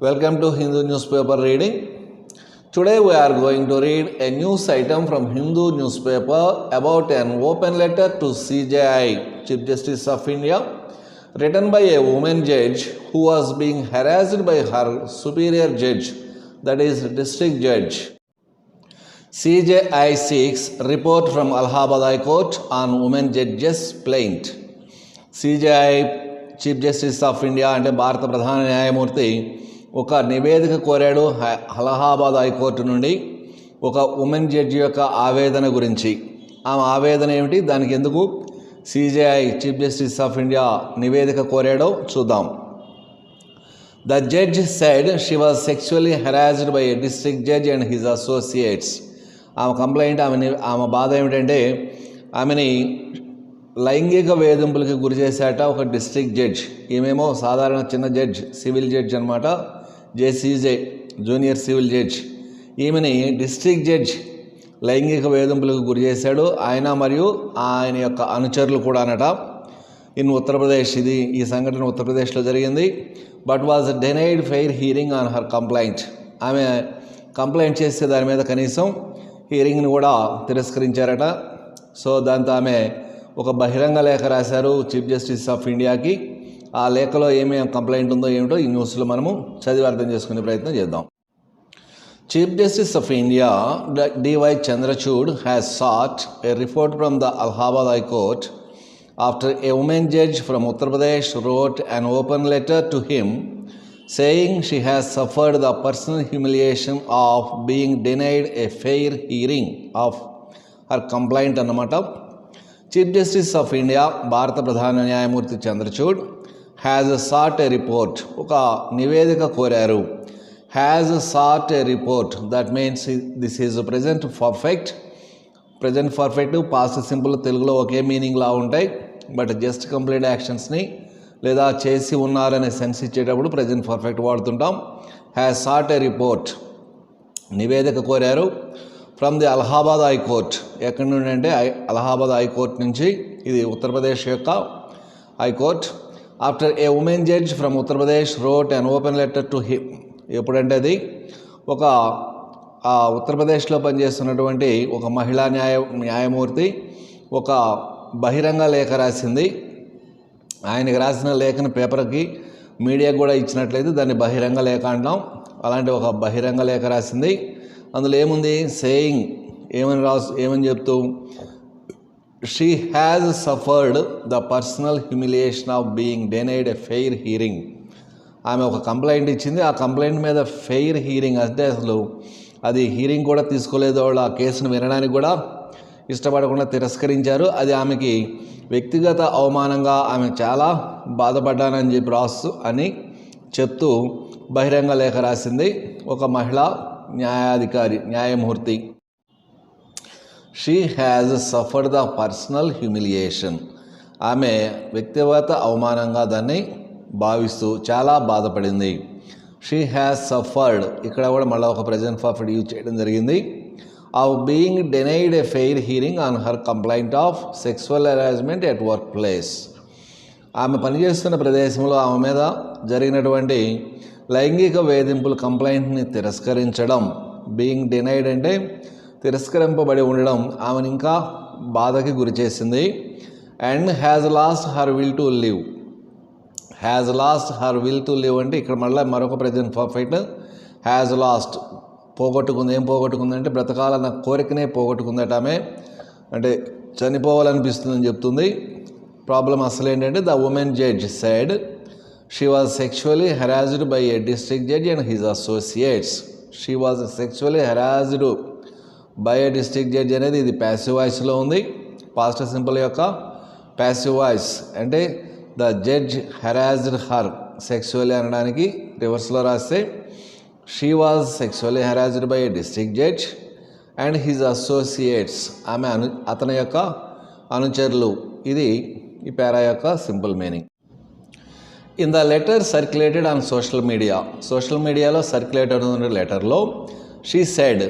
Welcome to Hindu newspaper reading. Today we are going to read a news item from Hindu newspaper about an open letter to CJI, Chief Justice of India, written by a woman judge who was being harassed by her superior judge, that is, district judge. CJI seeks report from Allahabad High Court on women judges plaint. CJI chief justice of India అంటే భారత ప్రధాన న్యాయమూర్తి ఒక నివేదిక కోరాడు హ- Allahabad high court నుండి ఒక ఉమెన్ జడ్జి యొక్క ఆవేదన గురించి. ఆమె ఆవేదన ఏమిటి? దానికి ఎందుకు CJI chief justice of India నివేదిక కోరాడో చూద్దాం. The judge said she was sexually harassed by a district judge and his associates ఆమె కంప్లైంట్ ఆమె ఆమె బాధ ఏమిటంటే ఆమెని లైంగిక వేధింపులకి గురి చేశాట ఒక డిస్ట్రిక్ట్ జడ్జ్ ఈమెమో సాధారణ చిన్న జడ్జ్ సివిల్ జడ్జ్ అనమాట జేసీజే జూనియర్ సివిల్ జడ్జ్. ఈమెని డిస్ట్రిక్ట్ జడ్జ్ లైంగిక వేధింపులకు గురి చేశాడు. ఆయన మరియు ఆయన యొక్క అనుచరులు కూడా అనట. ఇన్ ఉత్తరప్రదేశ్ ఇది ఈ సంఘటన ఉత్తరప్రదేశ్లో జరిగింది. But was denied fair hearing on her complaint. ఆమె కంప్లైంట్ చేస్తే దాని మీద కనీసం హీరింగ్ని కూడా తిరస్కరించారట. సో దాంతో ఆమె ఒక బహిరంగ లేఖ రాశారు చీఫ్ జస్టిస్ ఆఫ్ ఇండియాకి. ఆ లేఖలో ఏమేమి కంప్లైంట్ ఉందో ఏమిటో ఈ న్యూస్లో మనము చదివి అర్థం చేసుకునే ప్రయత్నం చేద్దాం. Chief justice of India DY Chandrachud has sought a report from the Allahabad high court after a women judge from Uttar Pradesh wrote an open letter to him saying she has suffered the personal humiliation of being denied a fair hearing of her complaint అన్నమాట. Chief justice of India భారత ప్రధాన న్యాయమూర్తి Chandrachud has sought a report ఒక నివేదిక కోరారు. Has sought a report that means this is present perfect present perfect past simple తెలుగులో ఒకే మీనింగ్లా ఉంటాయి. బట్ జస్ట్ కంప్లీట్ యాక్షన్స్ని లేదా చేసి ఉన్నారనే సెన్స్ ఇచ్చేటప్పుడు ప్రజెంట్ పర్ఫెక్ట్ వాడుతుంటాం. హ్యాజ్ సాట్ ఎ రిపోర్ట్ నివేదిక కోరారు. ఫ్రమ్ ది అలహాబాద్ హైకోర్ట్ ఎక్కడి నుండి అంటే ఐ- అలహాబాద్ హైకోర్ట్ నుంచి. ఇది ఉత్తరప్రదేశ్ యొక్క high court after a women judge from Uttar Pradesh wrote an open letter to him ఎప్పుడంటే అది? ఒక ఉత్తరప్రదేశ్లో పనిచేస్తున్నటువంటి ఒక మహిళా న్యాయ న్యాయమూర్తి ఒక బహిరంగ లేఖ రాసింది. ఆయనకి రాసిన లేఖను పేపర్కి మీడియాకు కూడా ఇచ్చినట్లయితే దాన్ని బహిరంగ లేఖ అంటాం. అలాంటి ఒక బహిరంగ లేఖ రాసింది. అందులో ఏముంది? సేయింగ్ ఏమని రాసు ఏమని చెప్తూ? She has suffered the personal humiliation of being denied a fair hearing ఆమె ఒక కంప్లైంట్ ఇచ్చింది. ఆ కంప్లైంట్ మీద ఫెయిర్ హీరింగ్ అంటే అసలు అది హీరింగ్ కూడా తీసుకోలేదు. వాళ్ళు ఆ కేసును వినడానికి కూడా ఇష్టపడకుండా తిరస్కరించారు. అది ఆమెకి వ్యక్తిగత అవమానంగా ఆమె చాలా బాధపడ్డానని చెప్పి రాస్తూ అని చెప్తూ బహిరంగ లేఖ రాసింది. ఒక మహిళా న్యాయాధికారి న్యాయమూర్తి. She has suffered the personal humiliation ఆమె వ్యక్తిగత అవమానంగా దాన్ని భావిస్తూ చాలా బాధపడింది. షీ హ్యాస్ సఫర్డ్ ఇక్కడ కూడా మళ్ళీ ఒక ప్రజెంట్ పర్ఫెక్ట్ యూజ్ చేయడం జరిగింది. Of being denied a fair hearing on her complaint of sexual harassment at work place ఆమె పనిచేస్తున్న ప్రదేశంలో ఆమె మీద జరిగినటువంటి లైంగిక వేధింపుల కంప్లైంట్ని తిరస్కరించడం. బీయింగ్ డినైడ్ అంటే తిరస్కరింపబడి ఉండడం ఆమెను ఇంకా బాధకి గురి చేసింది. And has lost her will to live has lost her will to live అంటే ఇక్కడ మళ్ళీ మరొక ప్రజెంట్ పర్ఫెక్ట్ హ్యాజ్ లాస్ట్ పోగొట్టుకుంది. ఏం పోగొట్టుకుంది అంటే బ్రతకాలన్న కోరికనే పోగొట్టుకుందట ఆమె. అంటే చనిపోవాలనిపిస్తుందని చెప్తుంది. ప్రాబ్లం అసలు ఏంటంటే the women judge said she was sexually harassed by a district judge and his associates she was sexually harassed by a district judge అనేది ఇది ప్యాసివ్ వాయిస్లో ఉంది. పాస్ట్ సింపుల్ యొక్క ప్యాసివ్ వాయిస్ అంటే the judge harassed her sexually అనడానికి రివర్స్లో రాస్తే she was sexually harassed by a district judge and his associates ఆమె అను అతని యొక్క అనుచరులు. ఇది ఈ పేరా యొక్క simple meaning in the letter circulated on social media social మీడియాలో సర్క్యులేట్ అవుతున్న లెటర్లో she said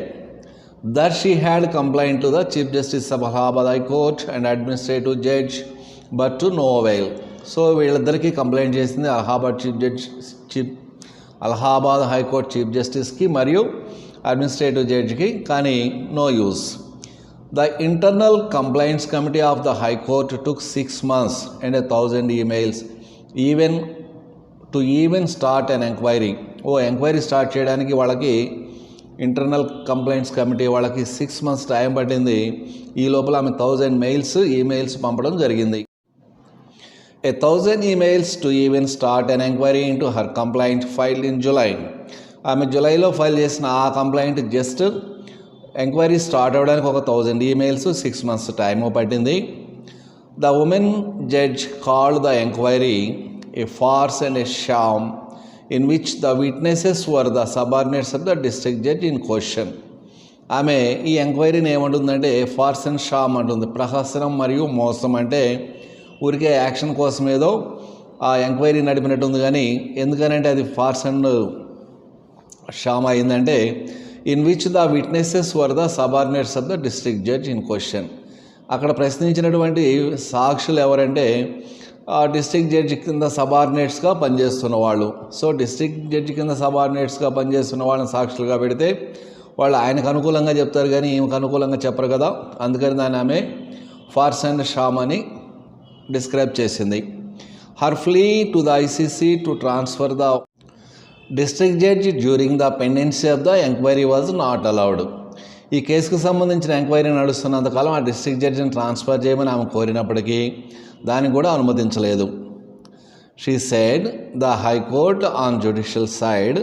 that she had complaint to the chief justice of Allahabad high court and administrative judge but to no avail so వీళ్ళిద్దరికీ complaint చేసింది Allahabad chief judge chief Allahabad high court chief జస్టిస్కి మరియు administrative జడ్జికి కానీ no use the internal complaints committee of the high court took six months and a thousand emails even to even start an enquiry oh enquiry start చేయడానికి వాళ్ళకి internal complaints committee వాళ్ళకి six months time పట్టింది. ఈ లోపల ఆమె thousand mails emails పంపడం జరిగింది. A thousand emails to even start an enquiry into her complaint file in July ఆమె జులైలో ఫైల్ చేసిన ఆ కంప్లైంట్ జస్ట్ ఎంక్వైరీ స్టార్ట్ అవ్వడానికి ఒక thousand emails six months time పట్టింది. The women judge called the enquiry a farce and a sham in which the witnesses were the subordinates of the district judge in question ఆమె ఈ ఎంక్వైరీని ఏమంటుందంటే farce and Sam అంటుంది. ప్రహసనం మరియు మోసం అంటే ఊరికే action కోసం ఏదో ఆ ఎంక్వైరీ నడిపినట్టుంది కానీ ఎందుకనంటే అది ఫార్స్ అండ్ షామ్ అయిందంటే in which the witnesses were the subordinates of the district judge in question అక్కడ ప్రశ్నించినటువంటి సాక్షులు ఎవరంటే డిస్ట్రిక్ట్ జడ్జి కింద సబార్డినేట్స్గా పనిచేస్తున్న వాళ్ళు. సో డిస్ట్రిక్ట్ జడ్జి కింద సబార్డినేట్స్గా పనిచేస్తున్న వాళ్ళని సాక్షులుగా పెడితే వాళ్ళు ఆయనకు అనుకూలంగా చెప్తారు కానీ ఈమెకు అనుకూలంగా చెప్పరు కదా. అందుకని దాన్ని ఆమె ఫార్స్ అండ్ షామ్ అని డిస్క్రైబ్ చేసింది. Her plea to the ICC to transfer the district judge during the pendency of the enquiry was not allowed. ఈ కేసుకు సంబంధించిన ఎంక్వైరీ నడుస్తున్నంతకాలం ఆ డిస్ట్రిక్ట్ జడ్జిని ట్రాన్స్ఫర్ చేయమని ఆమె కోరినప్పటికీ దాన్ని కూడా అనుమతించలేదు. She said the high court on judicial side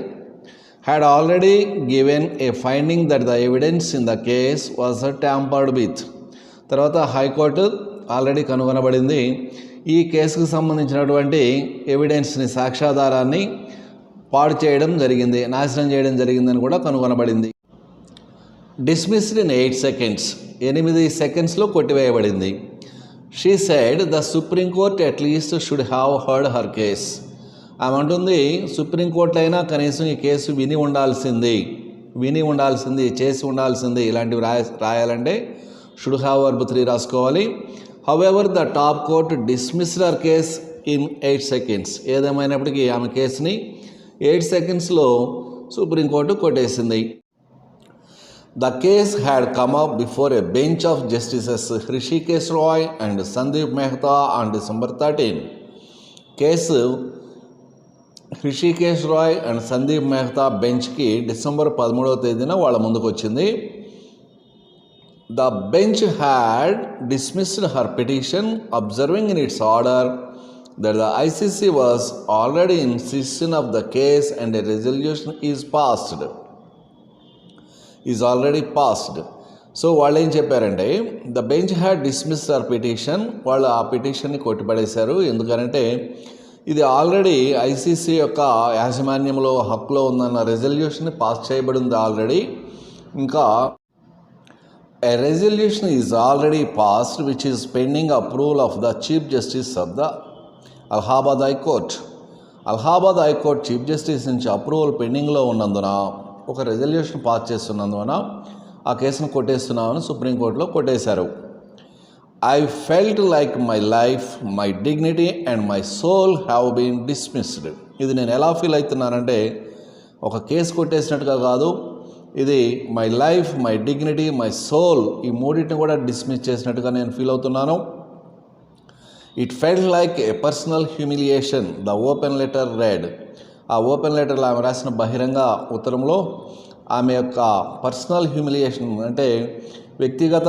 had already given a finding that the evidence in the case was tampered with తర్వాత high court already కనుగొనబడింది. ఈ కేసుకు సంబంధించినటువంటి ఎవిడెన్స్ని సాక్ష్యాధారాన్ని పాడు చేయడం జరిగింది నాశనం చేయడం జరిగిందని కూడా కనుగొనబడింది. డిస్మిస్డ్ ఇన్ ఎయిట్ సెకండ్స్ ఎనిమిది సెకండ్స్లో కొట్టివేయబడింది. She said the supreme court at least should have heard her case ఆమె అంటుంది సుప్రీంకోర్టు అయినా కనీసం ఈ కేసు విని ఉండాల్సింది విని ఉండాల్సింది చేసి ఉండాల్సింది ఇలాంటివి రాయ రాయాలంటే షుడ్ హ్యావ్ వర్బ్ త్రీ రాసుకోవాలి. However the top court dismissed her case in eight seconds ఏదేమైనప్పటికీ ఆమె కేసుని ఎయిట్ సెకండ్స్లో సుప్రీంకోర్టు కొట్టేసింది. The case had come up before a bench of justices Hrishikesh Roy and Sandeep Mehta on December 13. కేసు Hrishikesh Roy and Sandeep Mehta బెంచ్కి December పదమూడవ తేదీన వాళ్ళ ముందుకు వచ్చింది the bench had dismissed her petition observing in its order that the ICC was already in session of the case and a resolution is passed is already passed so వాళ్ళు ఏం చెప్పారంటే the bench had dismiss her petition వాళ్ళు ఆ పిటిషన్ని కొట్టిపడేశారు. ఎందుకంటే ఇది already ICC యొక్క యాజమాన్యంలో హక్కులో ఉందన్న రెజల్యూషన్ పాస్ చేయబడింది ఆల్రెడీ ఇంకా a resolution is already passed which is pending approval of the chief justice of the Allahabad high court Allahabad high court chief justice నుంచి అప్రూవల్ పెండింగ్లో ఉన్నందున ఒక రెజల్యూషన్ పాస్ చేస్తున్నందున ఆ కేసును కొట్టేస్తున్నామని సుప్రీంకోర్టులో కొట్టేశారు. I felt like my life my dignity and my soul have been dismissed ఇది నేను ఎలా ఫీల్ అవుతున్నానంటే ఒక కేసు కొట్టేసినట్టుగా కాదు ఇది my life my dignity my soul ఈ మూడింటిని కూడా డిస్మిస్ చేసినట్టుగా నేను ఫీల్ అవుతున్నాను. It felt like a personal humiliation the open letter read ఆ ఓపెన్ లెటర్లో ఆమె రాసిన బహిరంగ ఉత్తరంలో ఆమె యొక్క పర్సనల్ హ్యూమిలియేషన్ అంటే వ్యక్తిగత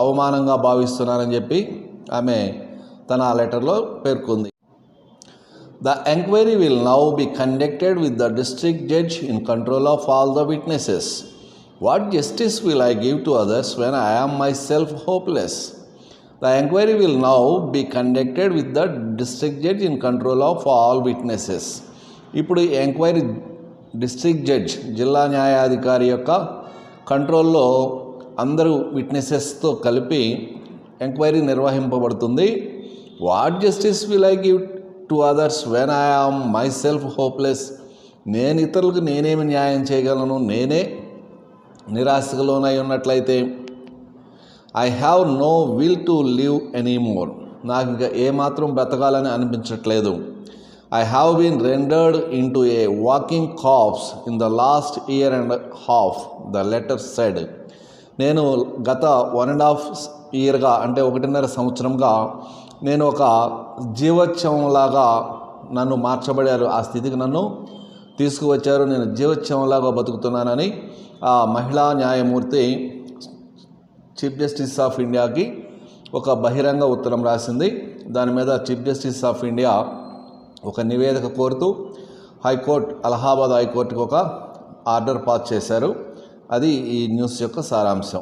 అవమానంగా భావిస్తున్నానని చెప్పి ఆమె తన ఆ లెటర్లో పేర్కొంది. The enquiry will now be conducted with the district judge in control of all the witnesses. What justice will I give to others when I am myself hopeless? The enquiry will now be conducted with the district judge in control of all witnesses. ఇప్పుడు enquiry district judge జిల్లా న్యాయాధికారి యొక్క కంట్రోల్లో అందరూ విట్నెసెస్తో కలిపి enquiry నిర్వహింపబడుతుంది. What justice will I give to others when I am myself hopeless? నేను ఇతరులకు నేనేమి న్యాయం చేయగలను? నేనే నిరాశకు లోనై ఉన్నట్లయితే I have no will to live any more. నాకు ఇక ఏమాత్రం బ్రతకాలని అనిపించట్లేదు. I have been rendered into a walking corpse in the last year and a half, the letter said. నేను గత వన్ అండ్ హాఫ్ ఇయర్గా అంటే ఒకటిన్నర సంవత్సరంగా నేను ఒక జీవోత్సవంలాగా నన్ను మార్చబడారు. ఆ స్థితికి నన్ను తీసుకువచ్చారు. నేను జీవోత్సవంలాగా బతుకుతున్నానని ఆ మహిళా న్యాయమూర్తి చీఫ్ జస్టిస్ ఆఫ్ ఇండియాకి ఒక బహిరంగ ఉత్తరం రాసింది. దాని మీద చీఫ్ జస్టిస్ ఆఫ్ ఇండియా ఒక నివేదిక కోరుతూ హైకోర్టు అలహాబాద్ హైకోర్టుకు ఒక ఆర్డర్ పాస్ చేశారు. అది ఈ న్యూస్ యొక్క సారాంశం.